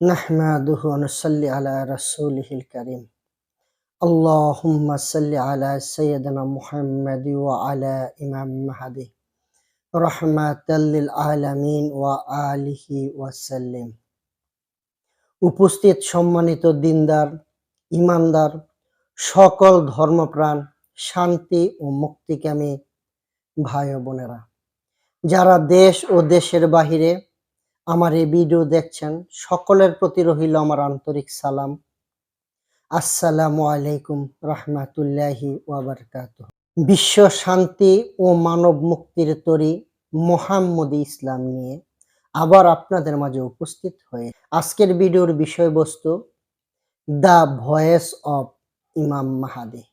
نحمده ونصلي على رسوله الكريم اللهم صل على سيدنا محمد وعلى إمام مهدي رحمة للعالمين وآله وسلم উপস্থিত সম্মানিত দিনদার ইমানদার সকল ধর্মপ্রাণ শান্তি ও মুক্তিকামী ভাই ও বোনেরা যারা দেশ ও দেশের বাহিরে আমার এই ভিডিও দেখছেন, সকলের প্রতি রহিল আমার আন্তরিক সালাম। আসসালামু আলাইকুম রহমাতুল্লাহি ওয়াবারকাত বিশ্ব শান্তি ও মানব মুক্তির তরি মোহাম্মদী ইসলাম নিয়ে আবার আপনাদের মাঝে উপস্থিত হয়ে আজকের ভিডিওর বিষয়বস্তু, দ্য ভয়েস অফ ইমাম মাহাদি।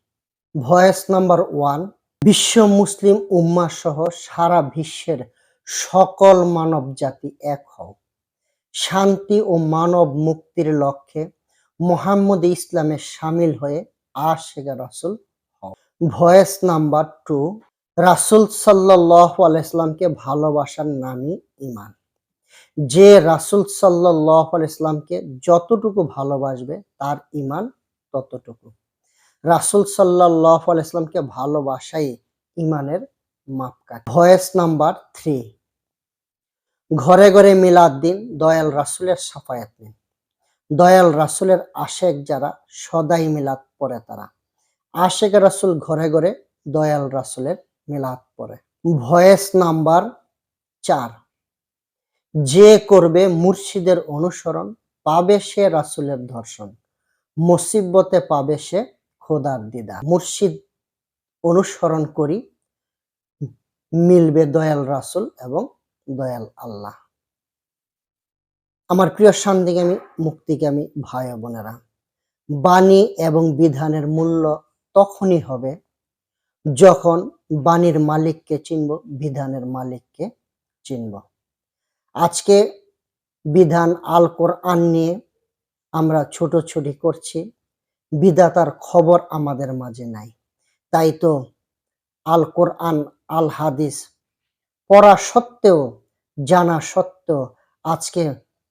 ভয়েস নাম্বার ওয়ান, বিশ্ব মুসলিম উম্মা সহ সারা বিশ্বের সকল মানব জাতি এক হও। শান্তি ও মানব মুক্তির লক্ষ্যে মোহাম্মদ ইসলামে সামিল হয়ে আশেখ রাসুল হও। ভয়েস নাম্বার টু, রাসুল সাল্লাহ আলাইসলামকে ভালোবাসার নামই ইমান যে রাসুল সাল্লাহ আলাইসলামকে যতটুকু ভালোবাসবে তার ইমান ততটুকু। রাসুল সাল্লাহ আলাইসলামকে ভালোবাসাই ইমানের মাপকাঠি। Voice number three. ঘরে ঘরে মিলাদ দিন, দয়াল রাসুলের সাফায়াত নিন। দয়াল রাসুলের আশেক যারা, সদাই মিলাদ পড়ে তারা। আশেক রাসুল ঘরে ঘরে, দয়াল রাসুলের মিলাদ পড়ে। ভয়েস নাম্বার চার। যে করবে মুর্শিদের অনুসরণ, পাবে সে রাসুলের ধর্ষণ। মুসিব্বতে পাবে সে খোদার দিদা। মুর্শিদ অনুসরণ করি মিলবে দয়াল রাসুল এবং দয়াল আল্লাহ। আমার প্রিয় শান্তিকামী, মুক্তিকামী ভাই বোনেরা, বাণী এবং বিধানের মূল্য তখনই হবে যখন বাণীর মালিককে চিনব, বিধানের মালিককে চিনব। আজকে বিধান আল কোরআন নিয়ে আমরা ছোটছুটি করছি, বিধাতার খবর আমাদের মাঝে নাই। তাই তো আল কোরআন আল হাদিস। পড়া সত্ত্বেও, জানা সত্ত্বেও আজকে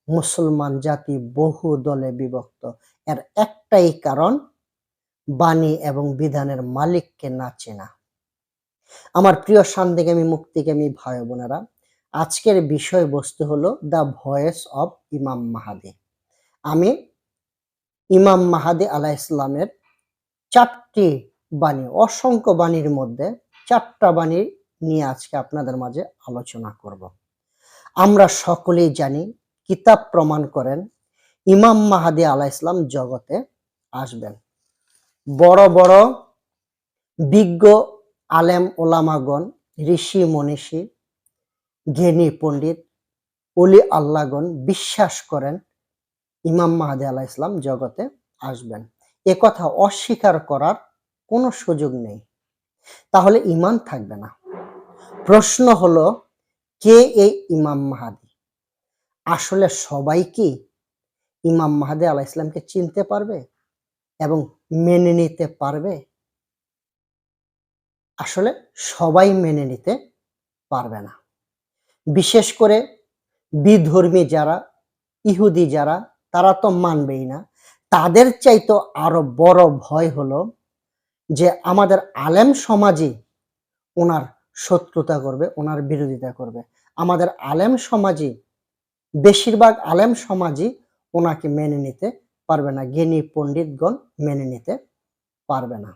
মুসলমান জাতি বহু দলে বিভক্ত। এর একটাই কারণ, বাণী এবং বিধানের মালিককে না চেনা। আমার প্রিয় শান্তিকামী মুক্তিকামী ভাই বোনেরা, আজকের বিষয়বস্তু হলো দ্য ভয়েস অব ইমাম মাহাদি। আমি ইমাম মাহাদি আলাহ ইসলামের চারটি বাণী, অসংখ্য বাণীর মধ্যে চারটা বাণী নিয়ে আজকে আপনাদের মাঝে আলোচনা করব। আমরা সকলেই জানি, কিতাব প্রমাণ করেন, ইমাম মাহাদি আলাহ ইসলাম জগতে আসবেন। বড় বড় বিজ্ঞ আলেম ওলামাগণ, ঋষি, মনীষী, জ্ঞানী পণ্ডিত অলি আল্লাহগণ বিশ্বাস করেন ইমাম মাহাদি আলাহ ইসলাম জগতে আসবেন। এ কথা অস্বীকার করার কোনো সুযোগ নেই। তাহলে ইমান থাকবে না। প্রশ্ন হলো, কে এই ইমাম মাহাদি? আসলে সবাই কি ইমাম মাহাদি আলাহ ইসলামকে চিনতে পারবে এবং মেনে নিতে পারবে? আসলে সবাই মেনে নিতে পারবে না। বিশেষ করে বিধর্মী যারা, ইহুদি যারা, তারা তো মানবেই না। তাদের চাইতো আরও বড় ভয় হলো যে আমাদের আলেম সমাজই ওনার শত্রুতা করবে, ওনার বিরোধিতা করবে। আমাদের আলেম সমাজই, বেশিরভাগ আলেম সমাজই ওনাকে মেনে নিতে পারবে না, জ্ঞানী পণ্ডিতগণ মেনে নিতে পারবে না।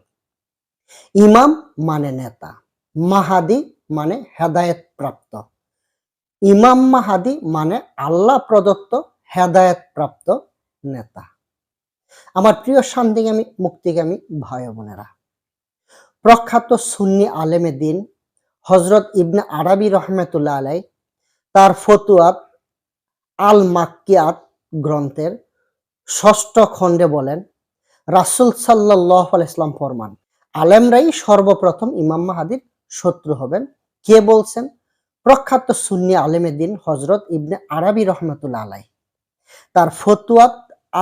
ইমাম মানে নেতা, মাহাদি মানে হেদায়েত প্রাপ্ত ইমাম মাহাদি মানে আল্লাহ প্রদত্ত হেদায়েত প্রাপ্ত নেতা। আমার প্রিয় শান্তিগামী, মুক্তিগামী ভাই বোনেরা প্রখ্যাত সুন্নি আলেমে দিন হজরত ইবনে আরবি রহমতুল্লাহ আলাই তার ফতুয়াত আল মাক্কিয়াত গ্রন্থের ষষ্ঠ খণ্ডে বলেন, রাসুল সাল্লাহ ইসলাম ফরমান, আলেমরাই সর্বপ্রথম ইমাম মাহাদির শত্রু হবেন। কে বলছেন? প্রখ্যাত সুন্নি আলেমে দিন হজরত ইবনে আরবি রহমতুল্লাহ আলাই তার ফতুয়াত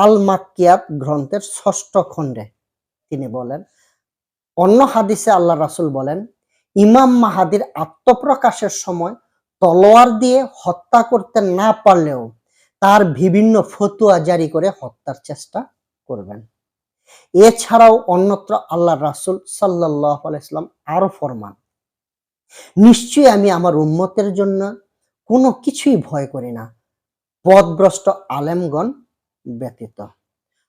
আল মাক্কিয়াত গ্রন্থের ষষ্ঠ খণ্ডে। তিনি বলেন অন্য হাদিসে আল্লাহ রাসুল বলেন, ইমাম মাহাদির আত্মপ্রকাশের সময় তলোয়ার দিয়ে হত্যা করতে না পারলেও তার বিভিন্ন ফতুয়া জারি করে হত্যার চেষ্টা করবেন। এছাড়াও অন্যত্র আল্লাহ রাসুল সাল্লাহ আলাইসলাম আরও ফরমান, নিশ্চয়ই আমি আমার উন্মতের জন্য কোনো কিছুই ভয় করি না। পদভ্রষ্ট আলেমগণ ব্যতীত।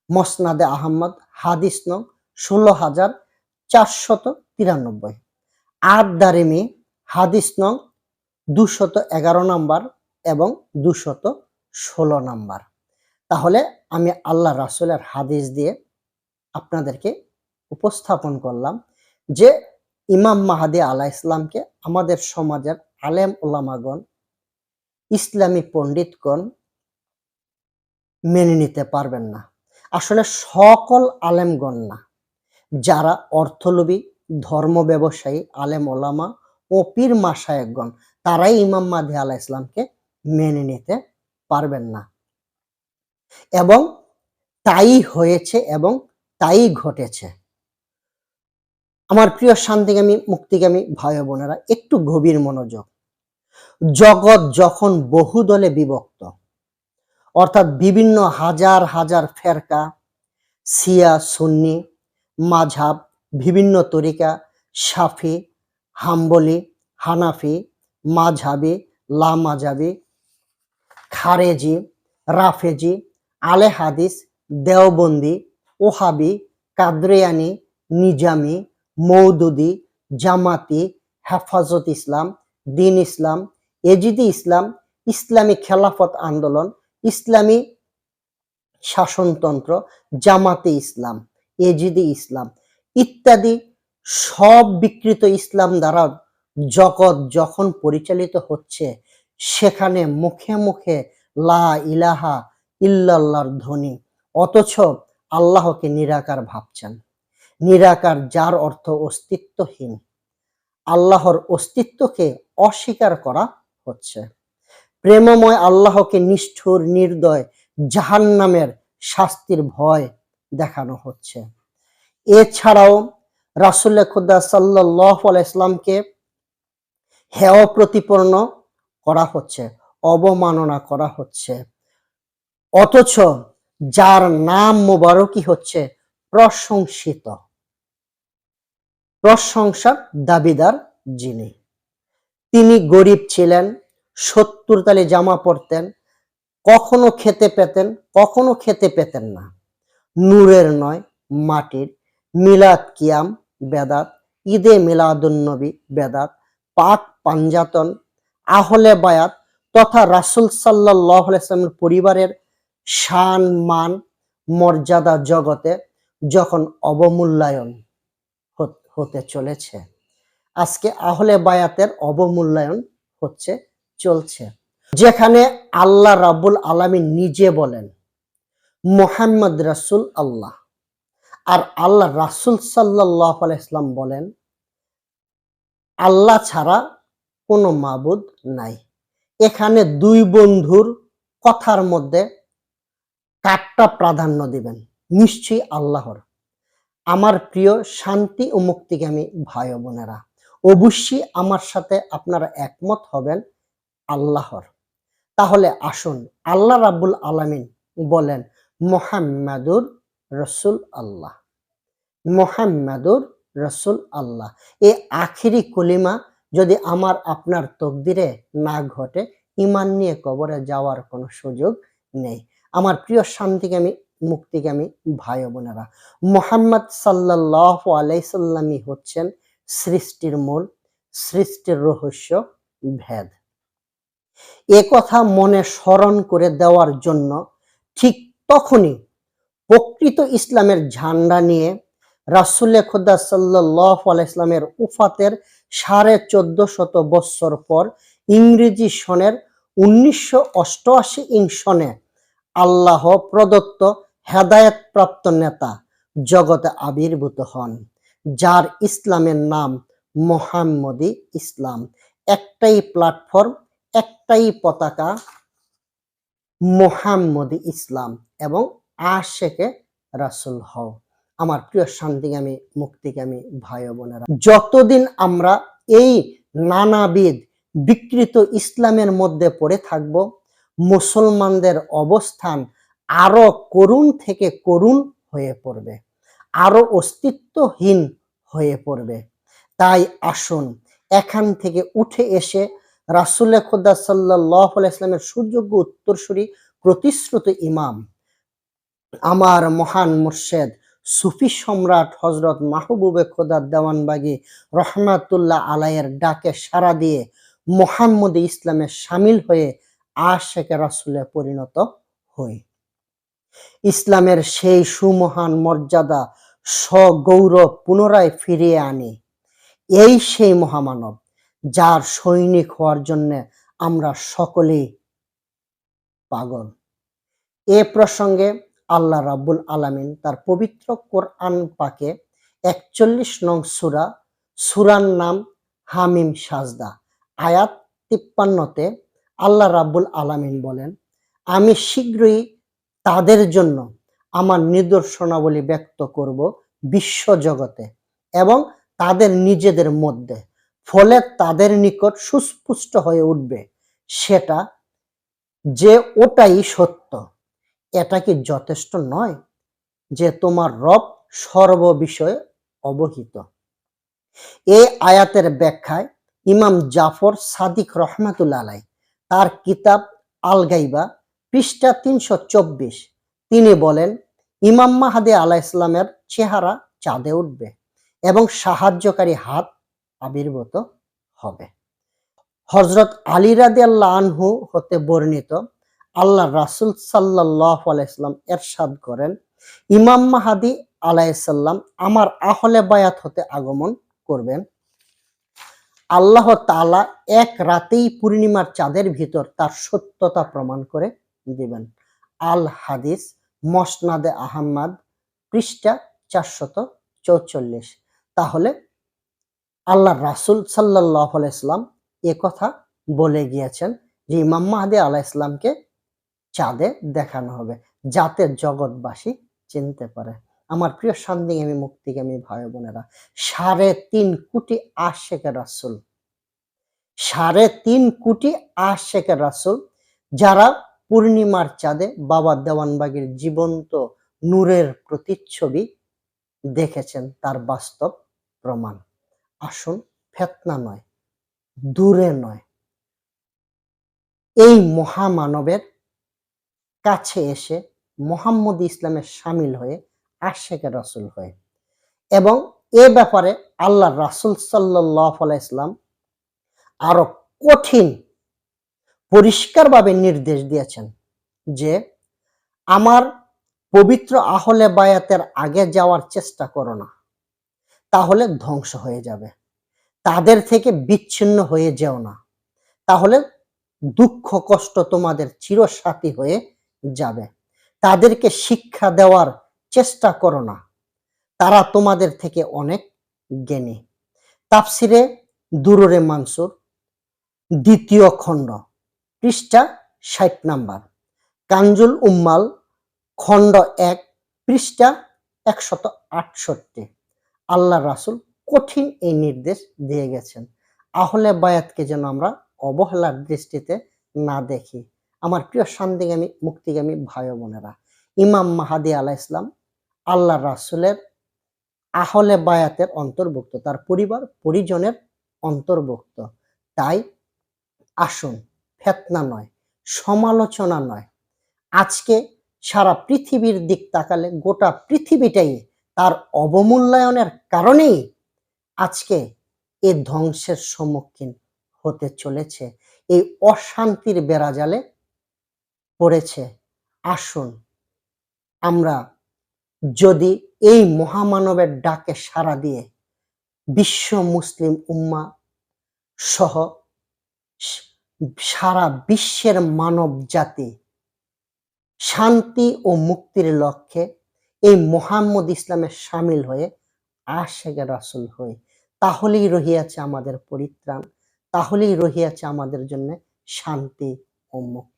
মসনাদে আহমদ, হাদিস নং ষোলো হাজার চারশত তিরানব্বই। আট দারিমি হাদিস নং দুশত এগারো নম্বর এবং দুশত ষোলো নম্বর। তাহলে আমি আল্লাহ রাসুলের হাদিস দিয়ে আপনাদেরকে উপস্থাপন করলাম যে ইমাম মাহাদি আলাহ ইসলামকে আমাদের সমাজের আলেম ওলামাগণ ইসলামী পণ্ডিতগণ মেনে নিতে পারবেন না। আসলে সকল আলেমগণ না। যারা অর্থলোভী, ধর্ম ব্যবসায়ী, আলেম, ওলামা ও পীর মাসায়কগণ, তারাই ইমাম মাদি আলাহ ইসলামকে মেনে নিতে পারবেন না। এবং তাই হয়েছে এবং তাই ঘটেছে। আমার প্রিয় শান্তিগামী, মুক্তিগামী ভাই বোনেরা, একটু গভীর মনোযোগ। জগৎ যখন বহু দলে বিভক্ত, অর্থাৎ বিভিন্ন হাজার হাজার ফেরকা সিয়া সুন্নি মাঝাব, বিভিন্ন তরিকা, সাফি, হাম্বলি, হানাফি, মাঝাবি লা মাঝাবি খারেজি, রাফেজি, আলে হাদিস, দেওবন্দি, ওহাবি, কাদরিয়ানি, নিজামি মৌদুদি জামাতি, হেফাজত ইসলাম, দিন ইসলাম, এজিদি ইসলাম, ইসলামী খেলাফত আন্দোলন, ইসলামী শাসনতন্ত্র, জামাতে ইসলাম। এজিদি ইসলাম। ইত্যাদি সব বিকৃত ইসলাম দ্বারা জগৎ যখন পরিচালিত হচ্ছে, সেখানে মুখে মুখে লা ইলাহা ইল্লাল্লাহর ধ্বনি, অথচ আল্লাহকে নিরাকার ভাবছেন। নিরাকার যার অর্থ অস্তিত্বহীন। আল্লাহর অস্তিত্বকে অস্বীকার করা হচ্ছে। প্রেমময় আল্লাহকে নিষ্ঠুর, নির্দয় জাহান নামের শাস্তির ভয় দেখানো হচ্ছে। এছাড়াও রাসুল্লাহ খুদ্া সাল্লাহ ইসলামকে হেয় প্রতিপন্ন করা হচ্ছে, অবমাননা করা হচ্ছে। অথচ যার নাম মোবারকই হচ্ছে প্রশংসিত। প্রশংসার দাবিদার যিনি। তিনি গরিব ছিলেন, সত্তর তালে জামা পরতেন, কখনো খেতে পেতেন, কখনো খেতে পেতেন না। নূরের নয়, মাটির। মিলাদ কিয়াম, বেদাত। ঈদে মিলাদুন্নবী, বেদাত। পাক পাঞ্জাতন, আহলে বায়াত তথা রাসুল সাল্লাহ ইসলামের পরিবারের শান, মান, মর্যাদা জগতে যখন অবমূল্যায়ন হতে চলেছে, আজকে আহলে বায়াতের অবমূল্যায়ন হচ্ছে, চলছে। যেখানে আল্লাহ রাবুল আলমী নিজে বলেন মোহাম্মদ রাসুল আল্লাহ। আর আল্লাহ রাসুল সাল্লাহ ইসলাম বলেন, আল্লাহ ছাড়া কোনো মাবুদ নাই। এখানে দুই বন্ধুর কথার মধ্যে কাটটা প্রাধান্য দিবেন, নিশ্চয়ই আল্লাহর। আমার প্রিয় শান্তি ও মুক্তিগামী ভাই বোনেরা, অবশ্যই আমার সাথে আপনারা একমত হবেন আল্লাহর। তাহলে আসুন, আল্লাহ রাবুল আলামিন বলেন মোহাম্মদুর রসুল আল্লাহ। মোহাম্মদুর রসুল আল্লাহ। এই আখিরি কলিমা যদি আমার, আপনার তকদিরে না ঘটে ইমান নিয়ে কবরে যাওয়ার কোনো সুযোগ নেই। আমার প্রিয় শান্তিকামী, মুক্তিকামী ভাই বোনেরা, মোহাম্মদ সাল্লাহ আলাইসাল্লামই হচ্ছেন সৃষ্টির মূল, সৃষ্টির রহস্য, ভেদ। এ কথা মনে স্মরণ করে দেওয়ার জন্য ঠিক তখনই প্রকৃত ইসলামের ঝান্ডা নিয়ে রাসুল্লে খুদ্া সাল্লাহ আলাইসলামের উফাতের সাড়ে চোদ্দ শত বৎসর পর ইংরেজি সনের উনিশশো অষ্টআশি ইং সনে আল্লাহ প্রদত্ত হেদায়ত প্রাপ্ত নেতা জগতে আবির্ভূত হন, যার ইসলামের নাম মোহাম্মদী ইসলাম। একটাই প্ল্যাটফর্ম একটাই পতাকা, মোহাম্মদী ইসলাম। এবং আশেকে রাসুল হও। আমার প্রিয় শান্তিগামী, মুক্তিগামী ভাই বোনেরা, যতদিন আমরা এই নানাবিধ বিকৃত ইসলামের মধ্যে পড়ে থাকব, মুসলমানদের অবস্থান আরও করুণ থেকে করুণ হয়ে পড়বে, আরও অস্তিত্বহীন হয়ে পড়বে। তাই আসুন, এখান থেকে উঠে এসে রাসুল্লাহ খুদ্া সাল্লাহ ইসলামের সুযোগ্য উত্তরসূরি প্রতিশ্রুত ইমাম আমার মহান মুর্শেদ সুফি সম্রাট হজরত মাহবুবে খোদার দেওয়ানবাগি রহমাতুল্লাহ আলাইয়ের ডাকে সাড়া দিয়ে মোহাম্মদ ইসলামে সামিল হয়ে আশেকে রাসুলে পরিণত হই। ইসলামের সেই সুমহান মর্যাদা সগৌরব পুনরায় ফিরিয়ে আনি। এই সেই মহামানব যার সৈনিক হওয়ার জন্য আমরা সকলেই পাগল। এ প্রসঙ্গে আল্লাহ রাব্বুল আলামিন তার পবিত্র কোরআন পাকে একচল্লিশ নং সুরা, সুরার নাম হামিম সাজদা, আয়াত তিপ্পান্নতে আল্লাহ রাব্বুল আলামিন বলেন, আমি শীঘ্রই তাদের জন্য আমার নিদর্শনাবলী ব্যক্ত করব বিশ্ব জগতে এবং তাদের নিজেদের মধ্যে, ফলে তাদের নিকট সুস্পুষ্ট হয়ে উঠবে। সেটা যে ওটাই সত্য। এটা কি যথেষ্ট নয় যে তোমার রব সর্ববিষয়ে অবহিত? এই আয়াতের ব্যাখ্যায় ইমাম জাফর সাদিক রহমাতুল্লা আলাই তার কিতাব আল গাইবা পৃষ্ঠা তিনশো চব্বিশ, তিনি বলেন, ইমাম মাহাদে আলাহ ইসলামের চেহারা চাঁদে উঠবে এবং সাহায্যকারী হাত আবির্ভূত হবে। হজরত আলী রাদি আনহু হতে বর্ণিত আল্লাহ রাসুল সাল্লাহ আলাইসাল্লাম এরশাদ করেন, ইমাম মাহাদি আলাইসাল্লাম আমার আহলে বায়াত হতে আগমন করবেন। আল্লাহ তালা এক রাতেই পূর্ণিমার চাঁদের ভিতর তার সত্যতা প্রমাণ করে দিবেন। আল হাদিস মসনাদে আহম্মদ পৃষ্ঠা চারশত চৌচল্লিশ। তাহলে আল্লাহ রাসুল সাল্লাহ আলাইসলাম এ কথা বলে গিয়েছেন যে ইমাম মাহাদি আলাহ ইসলামকে চাঁদে দেখানো হবে, যাতে জগৎবাসী চিনতে পারে। আমার প্রিয় আমি মুক্তিগামী ভাই বোনেরা, সাড়ে তিন কোটি আশেকের রাসুল, সাড়ে তিন কোটি আশেকের রাসুল যারা পূর্ণিমার চাঁদে বাবা দেওয়ানবাগের জীবন্ত নূরের প্রতিচ্ছবি দেখেছেন, তার বাস্তব প্রমাণ। আসুন ফেতনা নয়, দূরে নয়। এই মহামানবের কাছে এসে মোহাম্মদ ইসলামের সামিল হয়ে আশেকের রসুল হয়ে। এবং এ ব্যাপারে আল্লাহ রাসুল সাল্লাহ ইসলাম আরও কঠিন পরিষ্কারভাবে নির্দেশ দিয়েছেন যে, আমার পবিত্র আহলে বায়াতের আগে যাওয়ার চেষ্টা করো না। তাহলে ধ্বংস হয়ে যাবে। তাদের থেকে বিচ্ছিন্ন হয়ে যেও না। তাহলে দুঃখ কষ্ট তোমাদের চিরসাথী হয়ে যাবে। তাদেরকে শিক্ষা দেওয়ার চেষ্টা করো না। তারা তোমাদের থেকে অনেক জ্ঞানী। তাফসিরে দুররে মানসুর, দ্বিতীয় খণ্ড, পৃষ্ঠা ষাট নাম্বার। কাঞ্জুল উম্মাল, খণ্ড এক, পৃষ্ঠা একশত আটষট্টি। আল্লাহ রাসুল কঠিন এই নির্দেশ দিয়ে গেছেন। আহলে বায়াতকে যেন আমরা অবহেলার দৃষ্টিতে না দেখি। আমার প্রিয় শান্তিগামী মুক্তিগামী ভাই বোনেরা। ইমাম মাহাদি আলাহ ইসলাম আল্লাহ রাসুলের আহলে বায়াতের অন্তর্ভুক্ত, তার পরিবার, পরিজনের অন্তর্ভুক্ত। তাই আসুন, ফেতনা নয়, সমালোচনা নয়। আজকে সারা পৃথিবীর দিক তাকালে গোটা পৃথিবীটাই তার অবমূল্যায়নের কারণেই আজকে এ ধ্বংসের সম্মুখীন হতে চলেছে। এই অশান্তির বেড়াজালে পড়েছে, আসুন আমরা যদি এই মহামানবের ডাকে সাড়া দিয়ে বিশ্ব মুসলিম উম্মা সহ সারা বিশ্বের মানব জাতি শান্তি ও মুক্তির লক্ষ্যে এই মোহাম্মদ ইসলামের সামিল হয়ে আশেখ রাসুল হয়ে তাহলেই রহিয়াছে আমাদের পরিত্রাণ, তাহলেই রহিয়াছে আমাদের জন্য শান্তি ও মুক্তি।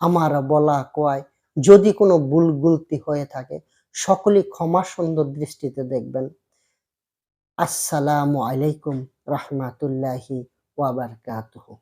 আমার বলা কয়, যদি কোনো বুলগুলতি হয়ে থাকে, সকলেই ক্ষমা সুন্দর দৃষ্টিতে দেখবেন। আসসালামু আলাইকুম রহমাতুল্লাহি ওয়াবারকাতুহু